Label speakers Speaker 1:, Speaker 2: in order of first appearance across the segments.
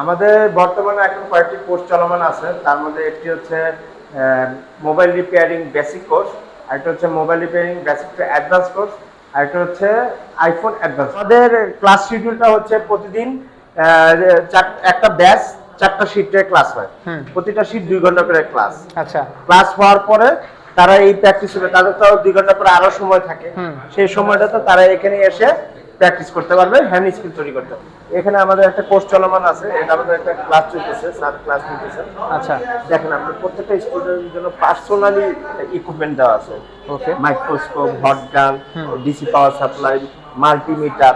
Speaker 1: আমাদের বর্তমানে এখন কয়েকটি কোর্স চলমান আছে। তার মধ্যে একটি হচ্ছে মোবাইল রিপেয়ারিং বেসিক কোর্স আরেকটা হচ্ছে mobile repairing basic advance course আরেকটা হচ্ছে আইফোন অ্যাডভান্স আমাদের ক্লাস শিডিউলটা হচ্ছে প্রতিদিন একটা ব্যাচ চারটা শিফটে ক্লাস হয়। প্রতিটা শিফট দুই ঘণ্টা করে ক্লাস
Speaker 2: আচ্ছা।
Speaker 1: ক্লাস হওয়ার পরে তারা এই প্র্যাকটিস হবে তাদের তো দুই ঘণ্টা পরে আরও সময় থাকে। সেই সময়টা তো তারা এখানে এসে প্র্যাকটিস করতে পারবে হ্যান্ড স্কিল তৈরি করতে এখানে আমাদের একটা কোর্স চলমান আছে এটা আমাদের একটা ক্লাস চলতেছে স্যার ক্লাস নিতেছে।
Speaker 2: আচ্ছা।
Speaker 1: দেখেন আপনি প্রত্যেকটা স্টুডেন্টের জন্য পার্সোনালি ইকুইপমেন্ট দেওয়া আছে।
Speaker 2: Okay
Speaker 1: microscope hot gun DC power supply multimeter.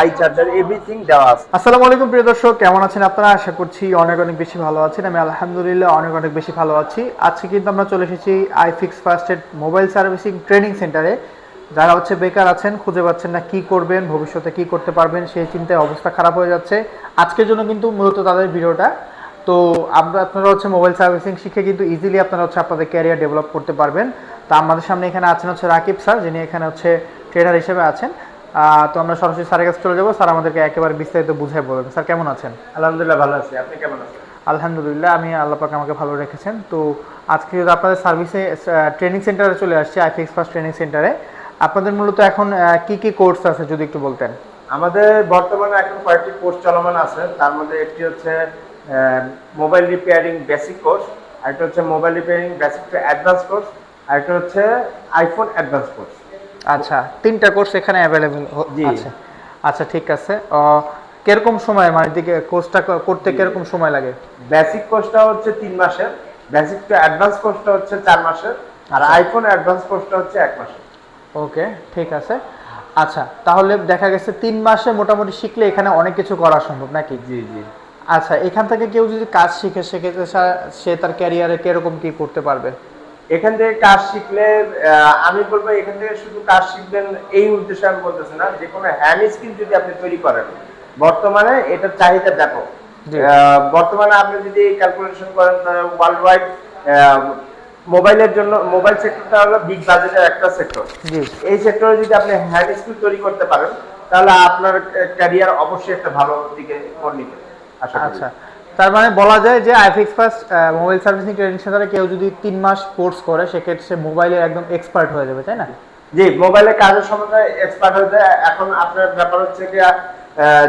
Speaker 1: I charger everything দেওয়া আছে।
Speaker 2: আসসালামু আলাইকুম প্রিয় দর্শক কেমন আছেন আপনারা? আশা করছি অনেক অনেক বেশি ভালো আছেন। আমি আলহামদুলিল্লাহ অনেক অনেক বেশি ভালো আছি। আজকে কিন্তু আমরা চলে এসেছি iFix first aid mobile servicing training সেন্টারে যারা হচ্ছে বেকার আছেন খুঁজে পাচ্ছেন না কি করবেন ভবিষ্যতে কি করতে পারবেন সেই চিন্তায় অবস্থা খারাপ হয়ে যাচ্ছে। আজকের জন্য কিন্তু মূলত তাদের ভিডিওটা। তো আমরা আপনারা হচ্ছে মোবাইল সার্ভিসিং শিখে কিন্তু ইজিলি আপনারা হচ্ছে আপনাদের ক্যারিয়ার ডেভেলপ করতে পারবেন। তা আমাদের সামনে এখানে আছেন হচ্ছে রাকিব স্যার যিনি এখানে হচ্ছে ট্রেডার হিসেবে আছেন। তো আমরা সরাসরি স্যারের কাছে চলে যাব। স্যার আমাদেরকে একেবারে বিস্তারিত বুঝাই বলবেন। স্যার কেমন আছেন?
Speaker 1: আলহামদুলিল্লাহ ভালো আছি। আপনি কেমন আছেন?
Speaker 2: আলহামদুলিল্লাহ আমি আল্লাহ পাক আমাকে ভালো রেখেছেন। তো আজকে যদি আপনাদের সার্ভিসে ট্রেনিং সেন্টারে চলে আসছি আইফিক্স ফার্স্ট ট্রেনিং সেন্টারে আপনাদের মূলত এখন কি কি কোর্স আছে যদি একটু বলতেন?
Speaker 1: আমাদের বর্তমানে এখন কয়েকটি কোর্স চলমান আছে। তার মধ্যে একটি হচ্ছে মোবাইল রিপেয়ারিং বেসিক কোর্স আরেকটা হচ্ছে mobile repairing basic to advance course আরেকটা হচ্ছে আইফোন অ্যাডভান্স কোর্স
Speaker 2: আচ্ছা তিনটা কোর্স এখানে অ্যাভেলেবেল। আছে। আচ্ছা ঠিক আছে। কীরকম সময় মানে দিকে কোর্সটা করতে কীরকম সময় লাগে?
Speaker 1: বেসিক কোর্সটা হচ্ছে তিন মাসের। বেসিক টু অ্যাডভান্স কোর্সটা হচ্ছে চার মাসের। আর আইফোন অ্যাডভান্স কোর্সটা হচ্ছে এক মাসের।
Speaker 2: ওকে ঠিক আছে। আচ্ছা তাহলে দেখা গেছে তিন মাসে মোটামুটি শিখলে এখানে অনেক কিছু করা সম্ভব নাকি?
Speaker 1: জি জি।
Speaker 2: আচ্ছা এখান থেকে কেউ যদি কাজ শিখে সেক্ষেত্রে সে তার ক্যারিয়ারে কীরকম কি করতে পারবে?
Speaker 1: এখান থেকে কাজ শিখলে আমি বলব এখান থেকে শুধু কাজ শিখবেন এই উদ্দেশ্যে আমি বলতেছি না যে কোনো হ্যান্ড স্কিল যদি আপনি তৈরি করেন বর্তমানে এটার চাহিদা ব্যাপক। বর্তমানে আপনি যদি ক্যালকুলেশন করেন ওয়ার্ল্ড ওয়াইড মোবাইলের জন্য মোবাইল সেক্টরটা হলো বিগ বাজেটের একটা সেক্টর। এই সেক্টরে যদি আপনি হ্যান্ড স্কিল তৈরি করতে পারেন তাহলে আপনার ক্যারিয়ার অবশ্যই একটা ভালো দিকে আশা
Speaker 2: আচ্ছা। তার মানে বলা যায় যে iFix first mobile servicing training সেন্টারে কেউ যদি তিন মাস কোর্স করে সেক্ষেত্রে মোবাইলের একদম এক্সপার্ট হয়ে যাবে তাই না?
Speaker 1: জি মোবাইলের কাজের সম্বন্ধে এক্সপার্ট হয়ে যায়। এখন আপনার ব্যাপার হচ্ছে কি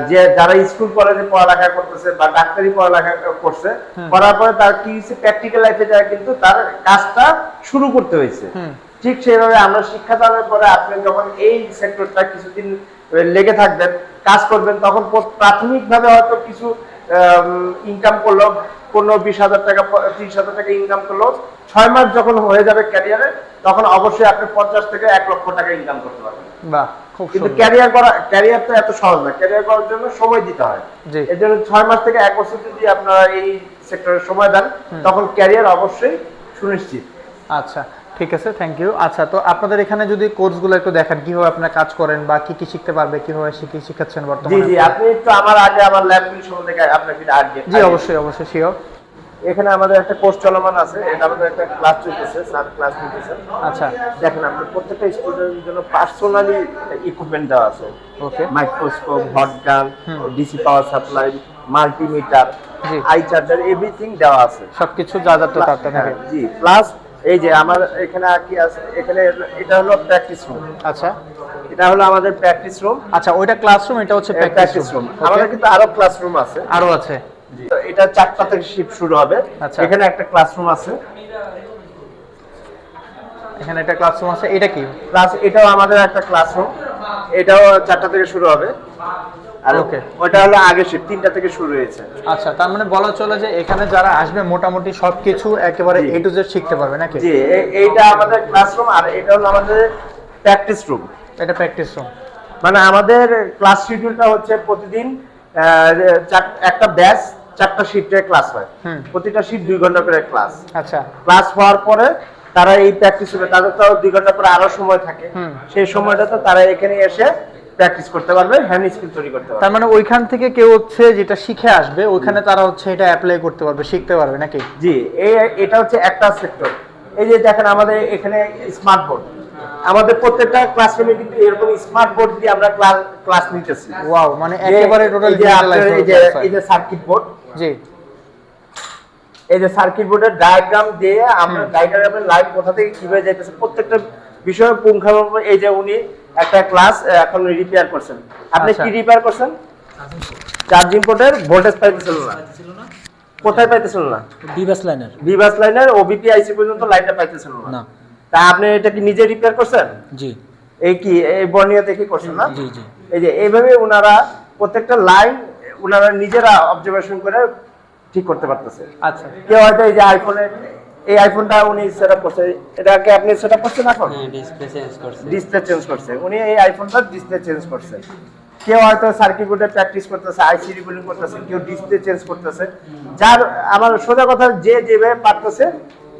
Speaker 1: যে যারা স্কুল কলেজে পড়ালেখা করতেছে বা ডাক্তারি পড়ালেখা করছে করার পরে তার কি হচ্ছে প্র্যাকটিক্যাল লাইফে যায় কিন্তু তার কাজটা শুরু করতে হয়েছে। ঠিক সেইভাবে আমরা শিক্ষাদানের পরে আপনি যখন এই সেক্টরটা কিছুদিন লেগে থাকবেন কাজ করবেন তখন প্র- প্রাথমিকভাবে হয়তো কিছু ইনকাম করল পনেরো বিশ হাজার টাকা ত্রিশ হাজার টাকা ইনকাম করল ছয় মাস যখন হয়ে যাবে ক্যারিয়ারে তখন অবশ্যই আপনি পঞ্চাশ থেকে এক লক্ষ টাকা ইনকাম করতে পারবেন।
Speaker 2: বাহ।
Speaker 1: কিন্তু ক্যারিয়ার করা ক্যারিয়ার তো এত সহজ না। ক্যারিয়ার করার জন্য সময় দিতে হয়। এর জন্য ছয় মাস থেকে এক বছর যদি আপনারা এই সেক্টরে সময় দেন তখন ক্যারিয়ার অবশ্যই সুনিশ্চিত।
Speaker 2: আচ্ছা ঠিক আছে থ্যাংক ইউ আচ্ছা তো আপনাদের এখানে যদি কোর্সগুলো একটু দেখেন কীভাবে আপনারা কাজ করেন বা কি কি শিখতে পারবে কীভাবে শিখে শিখাচ্ছেন
Speaker 1: জি
Speaker 2: বর্তমানে
Speaker 1: জি আপনি একটু আমার আগে আমার ল্যাবগুলি সম্বন্ধে আপনাকে আগে
Speaker 2: জি অবশ্যই অবশ্যই শিওর
Speaker 1: এখানে আমাদের একটা কোর্স চলমান আছে এটা আমাদের একটা ক্লাস চলতেছে স্যার ক্লাস নিতেছে।
Speaker 2: আচ্ছা।
Speaker 1: দেখেন আপনি প্রত্যেকটা স্টুডেন্টের জন্য পার্সোনালি ইকুইপমেন্ট দেওয়া আছে।
Speaker 2: Okay
Speaker 1: microscope hot gun DC power supply multimeter I charger everything দেওয়া আছে।
Speaker 2: সবকিছু যা যা তো থাকতে থাকে
Speaker 1: জি। প্লাস এই যে আমার এখানে কি আছে এখানে এটা হলো প্র্যাকটিস রুম
Speaker 2: আচ্ছা।
Speaker 1: এটা হলো আমাদের প্র্যাকটিস রুম
Speaker 2: আচ্ছা ওইটা ক্লাসরুম এটা হচ্ছে
Speaker 1: প্র্যাকটিস রুম আমাদের কিন্তু আরও ক্লাসরুম আছে।
Speaker 2: আরও আছে।
Speaker 1: এটা চারটা থেকে শিফট শুরু হবে।
Speaker 2: আচ্ছা।
Speaker 1: এখানে একটা ক্লাসরুম আছে।
Speaker 2: এখানে একটা ক্লাসরুম আছে। এটা কি?
Speaker 1: প্লাস এটাও আমাদের একটা ক্লাসরুম এটাও চারটা থেকে শুরু হবে। আর
Speaker 2: Okay.
Speaker 1: ওটা হলো আগে শিফট তিনটা থেকে শুরু হয়েছে।
Speaker 2: আচ্ছা তার মানে বলা চলে যে এখানে যারা আসবে মোটামুটি সবকিছু একেবারে এ টু জেড শিখতে পারবে নাকি?
Speaker 1: জি এইটা আমাদের ক্লাসরুম আর এটা হলো আমাদের প্র্যাকটিস রুম
Speaker 2: এটা প্র্যাকটিস রুম
Speaker 1: মানে আমাদের ক্লাস শিডিউলটা হচ্ছে প্রতিদিন একটা ব্যাচ চারটা শিফটে ক্লাস হয়। প্রতিটা শিফট দুই ঘণ্টা করে ক্লাস
Speaker 2: আচ্ছা।
Speaker 1: ক্লাস হওয়ার পরে তারা এই প্র্যাকটিস হবে। তাদের তো দুই ঘণ্টা পরে আরও সময় থাকে। সেই সময়টা তো তারা এখানে এসে প্র্যাকটিস করতে পারবে হ্যান্ড স্কিল তৈরি করতে পারবে।
Speaker 2: তার মানে ওইখান থেকে কেউ হচ্ছে যেটা শিখে আসবে ওইখানে তারা হচ্ছে এটা অ্যাপ্লাই করতে পারবে শিখতে পারবে নাকি?
Speaker 1: জি এই এটা হচ্ছে একটা সেক্টর এই যে দেখেন আমাদের এখানে স্মার্ট বোর্ড আমাদের প্রত্যেকটা ক্লাসরুমে কিন্তু এরকম স্মার্ট বোর্ড দিয়ে আমরা ক্লাস নিতেছি।
Speaker 2: ওয়াও মানে একেবারে টোটাল
Speaker 1: এই যে এই যে এই যে সার্কিট বোর্ড
Speaker 2: জি।
Speaker 1: এই যে সার্কিট বোর্ডের ডায়াগ্রাম দিয়ে আমরা ডায়াগ্রামের লাইন কোথা থেকে কীভাবে যাইতেছে প্রত্যেকটা বিষয়ে পুঙ্খানুপুঙ্খ এই যে উনি একটা ক্লাস এখন রিপেয়ার করছেন। আপনি
Speaker 2: আচ্ছা।
Speaker 1: কি রিপেয়ার করছেন? চার্জিং পোর্টের ভোল্টেজ পাইতেছিল না। কোথায় পাইতেছিল না?
Speaker 3: বিবাস লাইনের
Speaker 1: ভিভাস লাইনের ওবিপি আইসি পর্যন্ত লাইনটা পাইতেছিল না।
Speaker 3: না।
Speaker 1: তা আপনি এটা কি নিজে রিপেয়ার করছেন?
Speaker 3: জি।
Speaker 1: এই কি এই বর্নিয়া থেকে করছেন না?
Speaker 3: জি জি।
Speaker 1: এই যে এইভাবে ওনারা প্রত্যেকটা লাইন ওনারা নিজেরা অবজারভেশন করে ঠিক করতে পারতেছে।
Speaker 2: আচ্ছা।
Speaker 1: কেউ হয়তো এই যে আইফোনে এই আইফোনটা উনি সেট আপ করছে এটাকে আপনি সেট আপ করছেন এখন?
Speaker 3: ডিসপ্লে চেঞ্জ করছে।
Speaker 1: ডিসপ্লে চেঞ্জ করছে। উনি এই আইফোনটা ডিসপ্লে চেঞ্জ করছে। কেউ হয়তো সার্কিট বোর্ডে প্র্যাকটিস করতেছে আইসি রিবুলিং করতেছে কেউ ডিসপ্লে চেঞ্জ করতেছে। যার আমার সোজা কথা যে যেভাবে পারতেছে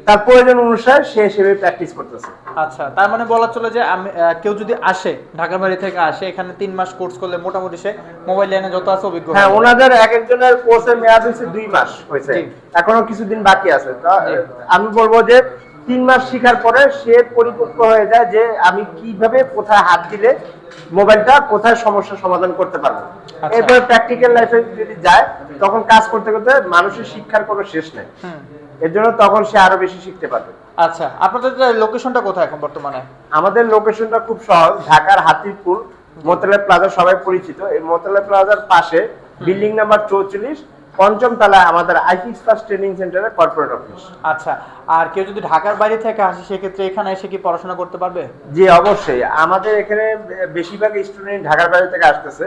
Speaker 1: তার প্রয়োজন অনুসারে সে সেভাবে প্র্যাকটিস করতেছে।
Speaker 2: আচ্ছা তার মানে বলা চলে যে আমি কেউ যদি আসে ঢাকার বাড়ি থেকে আসে এখানে তিন মাস কোর্স করলে মোটামুটি সে মোবাইল লাইনে যত আছে অভিজ্ঞ
Speaker 1: হ্যাঁ ওনাদের এক একজনের কোর্সের মেয়াদ হয়েছে দুই মাস হয়েছে। এখনও কিছুদিন বাকি আছে। আমি বলব যে তিন মাস শিখার পরে সে পরিপক্ক হয়ে যায় যে আমি কীভাবে কোথায় হাত দিলে মোবাইলটা কোথায় সমস্যার সমাধান করতে পারব। এরপরে প্র্যাকটিক্যাল লাইফে যদি যায় তখন কাজ করতে করতে মানুষের শিক্ষার কোনো শেষ নেই। এর জন্য তখন সে আরও বেশি শিখতে পারবে।
Speaker 2: আচ্ছা আপনাদের লোকেশনটা কোথায় এখন বর্তমানে?
Speaker 1: আমাদের লোকেশনটা খুব সহজ ঢাকার হাতিরপুল মোতালে প্লাজা সবাই পরিচিত। এই মোতালে প্লাজার পাশে বিল্ডিং নাম্বার চৌচল্লিশ পঞ্চম তলায় আমাদের আইফিক্স ট্রেনিং সেন্টারের কর্পোরেট অফিস
Speaker 2: আচ্ছা আর কেউ যদি ঢাকার বাইরে থেকে আসে সেক্ষেত্রে এখানে এসে কি পড়াশোনা করতে পারবে?
Speaker 1: জি অবশ্যই। আমাদের এখানে বেশিরভাগ স্টুডেন্ট ঢাকার বাইরে থেকে আসতেছে।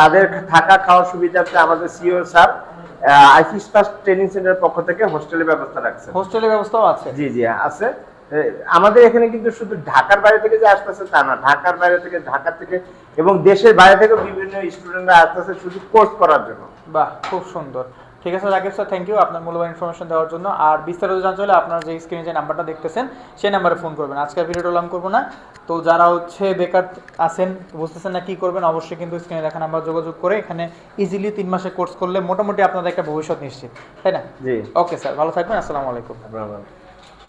Speaker 1: তাদের থাকা খাওয়ার সুবিধার্থে আমাদের সিও স্যার ফার্স্ট ট্রেনিং সেন্টারের পক্ষ থেকে হোস্টেলের ব্যবস্থা রাখছে।
Speaker 2: হোস্টেলের ব্যবস্থাও আছে।
Speaker 1: জি জি আছে। আমাদের এখানে কিন্তু শুধু ঢাকার বাইরে থেকে যে আসতেছে তা না ঢাকার বাইরে থেকে ঢাকা থেকে এবং দেশের বাইরে থেকে বিভিন্ন স্টুডেন্টরা আসতেছে শুধু কোর্স করার জন্য।
Speaker 2: বাহ খুব সুন্দর। ঠিক আছে রাকিব স্যার থ্যাংক ইউ আপনার মূল্যবান ইনফরমেশন দেওয়ার জন্য। আর বিস্তারিত জানতে হলে আপনার যে স্ক্রিনে যে নাম্বারটা দেখতেছেন সেই নাম্বারে ফোন করবেন। আজকের ভিডিওটা লং করব না। তো যারা হচ্ছে বেকার আছেন বুঝতেছেন না কি করবেন অবশ্যই কিন্তু স্ক্রিনে দেখা নাম্বার যোগাযোগ করে এখানে ইজিলি তিন মাসে কোর্স করলে মোটামুটি আপনাদের একটা ভবিষ্যৎ নিশ্চিত। তাই না?
Speaker 1: জি।
Speaker 2: ওকে স্যার ভালো থাকবেন আসসালামু আলাইকুম।